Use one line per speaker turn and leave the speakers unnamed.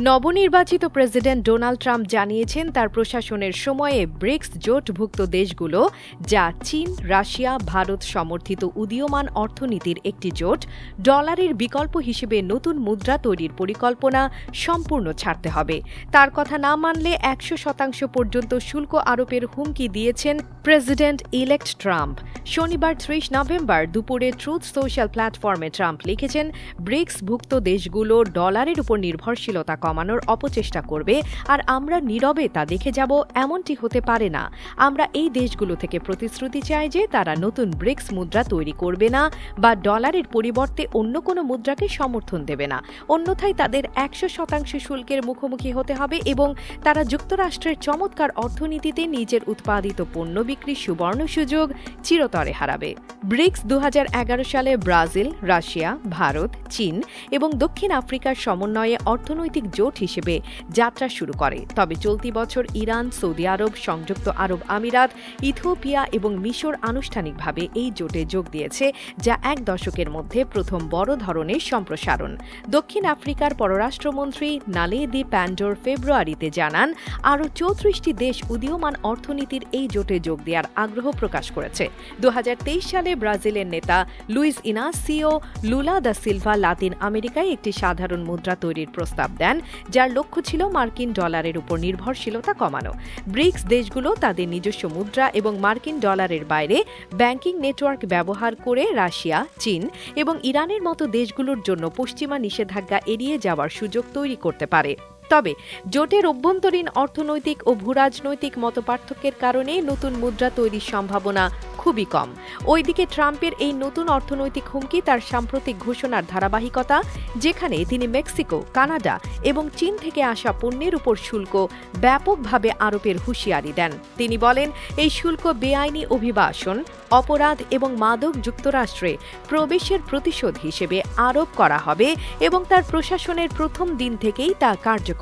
নবনির্বাচিত president Donald Trump জানিয়েছেন তার প্রশাসনের সময়ে ব্রিক্স জোটভুক্ত দেশগুলো, যা চীন, রাশিয়া, ভারত সমর্থিত উদীয়মান অর্থনীতির একটি জোট, ডলারের বিকল্প হিসেবে নতুন মুদ্রা তৈরির পরিকল্পনা সম্পূর্ণ ছাড়তে হবে। তার কথা না মানলে একশো শতাংশ পর্যন্ত শুল্ক আরোপের হুমকি দিয়েছেন প্রেসিডেন্ট ইলেক্ট ট্রাম্প। শনিবার ত্রিশ নভেম্বর দুপুরে ট্রুথ সোশ্যাল প্ল্যাটফর্মে ট্রাম্প লিখেছেন, ব্রিক্সভুক্ত দেশগুলো ডলারের উপর নির্ভরশীলতা কমানোর অপচেষ্টা করবে, আর আমরা নীরবে তা দেখে যাব, এমনটি হতে পারে না। আমরা এই দেশগুলো থেকে প্রতিশ্রুতি চাই যে তারা নতুন ব্রিক্স মুদ্রা তৈরি করবে না, বা ডলারের পরিবর্তে অন্য কোনো মুদ্রাকে সমর্থন দেবে না। অন্যথায় তাদের একশো শতাংশ শুল্কের মুখোমুখি হতে হবে এবং তারা যুক্তরাষ্ট্রের চমৎকার অর্থনীতিতে নিজের উৎপাদিত পণ্য বিক্রির সুবর্ণ সুযোগ চিরতরে হারাবে। ব্রিক্স দু হাজার এগারো সালে ব্রাজিল, রাশিয়া, ভারত, চীন এবং দক্ষিণ আফ্রিকার সমন্বয়ে অর্থনৈতিক জোট হিসেবে যাত্রা শুরু করে। তবে চলতি বছর ইরান, সৌদি আরব, সংযুক্ত আরব আমিরাত, ইথিওপিয়া এবং মিশর আনুষ্ঠানিকভাবে এই জোটে যোগ দিয়েছে, যা এক দশকের মধ্যে প্রথম বড় ধরনের সম্প্রসারণ। দক্ষিণ আফ্রিকার পররাষ্ট্রমন্ত্রী নালেদি প্যান্ডোর ফেব্রুয়ারিতে জানান, আরও চৌত্রিশটি দেশ উদীয়মান অর্থনীতির এই জোটে যোগ দেওয়ার আগ্রহ প্রকাশ করেছে। দু হাজার তেইশ সালে ব্রাজিলের নেতা Luiz Inacio Lula da Silva Latin আমেরিকায় একটি সাধারণ মুদ্রা তৈরির প্রস্তাব দেন যার লক্ষ্য ছিল মার্কিন ডলারের উপর নির্ভরশীলতা কমানো। ব্রিক্স দেশগুলো তাদের নিজস্ব মুদ্রা এবং মার্কিন ডলারের বাইরে ব্যাংকিং নেটওয়ার্ক ব্যবহার করে রাশিয়া, চীন এবং ইরানের মতো দেশগুলোর জন্য পশ্চিমা নিষেধাজ্ঞা এড়িয়ে যাওয়ার সুযোগ তৈরি করতে পারে। তবে জোটের অভ্যন্তরীণ অর্থনৈতিক ও ভূরাজনৈতিক মতপার্থক্যের কারণে নতুন মুদ্রা তৈরির সম্ভাবনা খুবই কম। ওইদিকে ট্রাম্পের এই নতুন অর্থনৈতিক হুমকি তার সাম্প্রতিক ঘোষণার ধারাবাহিকতা, যেখানে তিনি মেক্সিকো, কানাডা এবং চীন থেকে আসা পণ্যের উপর শুল্ক ব্যাপকভাবে আরোপের হুঁশিয়ারি দেন। তিনি বলেন, এই শুল্ক বেআইনি অভিবাসন, অপরাধ এবং মাদক যুক্তরাষ্ট্রে প্রবেশের প্রতিশোধ হিসেবে আরোপ করা হবে এবং তার প্রশাসনের প্রথম দিন থেকেই তা কার্যকর